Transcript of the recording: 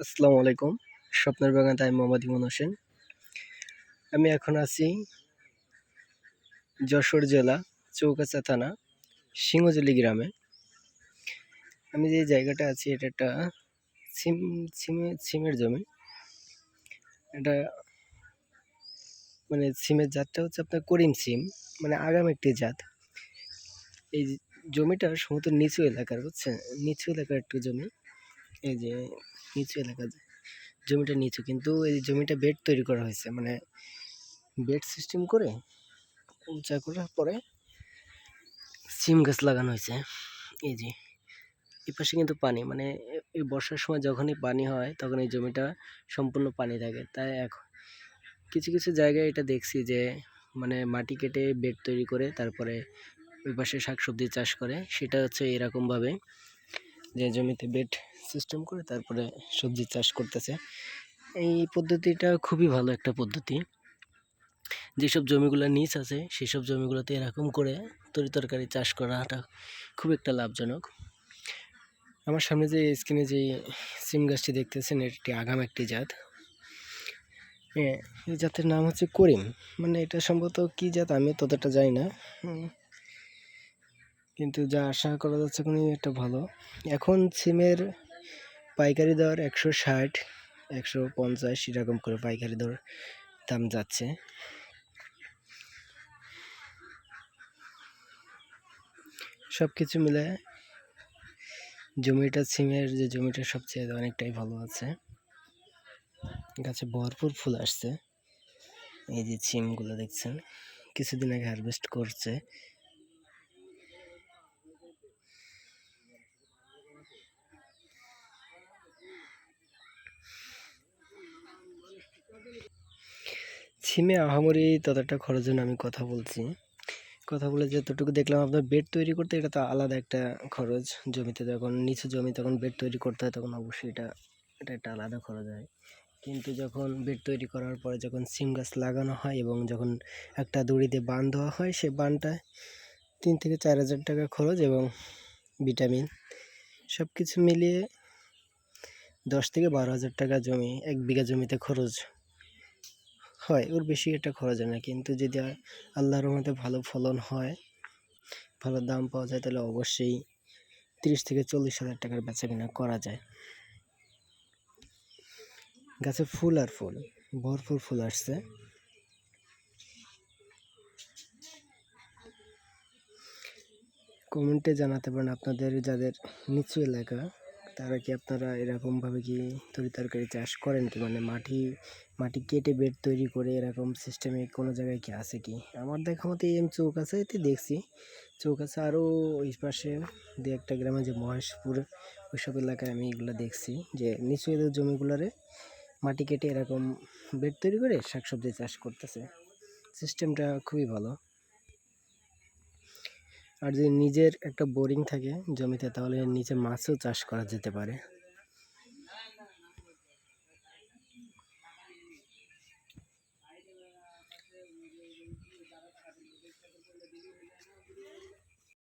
আসসালামু আলাইকুম। স্বপ্নের বাগান, তাই মোহাম্মদ ইমন হোসেন। আমি এখন আছি যশোর জেলা চৌকাচা থানা, সিংহজলি গ্রামে। আমি যে জায়গাটা আছি, এটা একটা সিম সিমে সিমের জমি। এটা মানে সিমের জাতটা হচ্ছে আপনার করিম সিম মানে আগাম একটি জাত। এই জমিটা সমুদ্র নিচু এলাকার, বুঝছেন? নিচু এলাকার একটু জমি। এই যে নিচু এলাকা জমিটা নিচু, কিন্তু এই জমিটা বেড তৈরি করা হয়েছে মানে বেড সিস্টেম করে উঁচা করার পরে সিম গাছ লাগানো হয়েছে। এই যে এই পাশে কিন্তু পানি মানে এই বর্ষার সময় যখনই পানি হয়, তখন এই জমিটা সম্পূর্ণ পানি থাকে। তাই এখন কিছু কিছু জায়গায় এটা দেখছি যে মানে মাটি কেটে বেড তৈরি করে তারপরে ওই পাশে শাকসবজি চাষ করে। সেটা হচ্ছে এরকমভাবে যে জমিতে বেড সিস্টেম করে তারপরে সবজি চাষ করতেছে। এই পদ্ধতিটা খুবই ভালো একটা পদ্ধতি। যেসব জমিগুলো নিচ আছে, সেসব জমিগুলোতে এরকম করে তরি তরকারি চাষ করাটা খুব একটা লাভজনক। আমার সামনে যে স্ক্রিনে যে সিম গাছটি দেখতেছেন, এটি আগাম একটি জাত। এই জাতের নাম হচ্ছে করিম। মানে এটা সম্ভবত কী জাত আমি ততটা জানি না। কিন্তু যা আশা করা যাচ্ছে কোনো একটা ভালো। এখন সিমের পাইকারি দর একশো ষাট, একশো পঞ্চাশ এরকম করে পাইকারি দর দাম যাচ্ছে। সব কিছু মিলে জমিটা, সিমের যে জমিটা সবচেয়ে অনেকটাই ভালো আছে। গাছে ভরপুর ফুল আসছে। এই যে সিমগুলো দেখছেন, কিছুদিন আগে হারভেস্ট করছে। সিমে আহামরি ততটা খরচের আমি কথা বলছি। কথা বলে যতটুকু দেখলাম আপনার বেড তৈরি করতে এটা তো আলাদা একটা খরচ জমিতে যখন নিচু জমি তখন বেড তৈরি করতে হয় তখন অবশ্যই এটা এটা একটা আলাদা খরচ হয়। কিন্তু যখন বেড তৈরি করার পরে যখন সিম গাছ লাগানো হয় এবং যখন একটা দড়িতে বান দেওয়া হয় সে বানটা তিন থেকে চার হাজার টাকা খরচ এবং ভিটামিন সব কিছু মিলিয়ে দশ থেকে বারো হাজার টাকা জমি, এক বিঘা জমিতে খরচ হয়, ওর বেশি এটা খরচ হয় না। কিন্তু যদি আল্লাহর মধ্যে ভালো ফলন হয়, ভালো দাম পাওয়া যায়, তাহলে অবশ্যই তিরিশ থেকে চল্লিশ হাজার টাকার বেচা কিনা করা যায়। গাছে ফুল আর ফুল, ভরপুর ফুল আসছে। কমেন্টে জানাতে পারেন আপনাদের, যাদের নিচু এলাকা। তারা কি আপনারা এরকমভাবে কি তরি তরকারি চাষ করেন কি? মানে মাটি মাটি কেটে বেড তৈরি করে এরকম সিস্টেমে কোনো জায়গায় কি আছে কি? আমার দেখা মতো এম চৌকাছাতে দেখছি। চৌকাছা আরও ওই পাশে দু একটা গ্রামে যে মহেশপুর, ওইসব এলাকায় আমি এগুলো দেখছি যে নিচু এদের জমিগুলোরে মাটি কেটে এরকম বেড তৈরি করে শাকসবজি চাষ করতেছে। সিস্টেমটা খুবই ভালো। আর যদি নিজের একটা বোরিং থাকে জমিতে তাহলে নিচে মাছও চাষ করা যেতে পারে।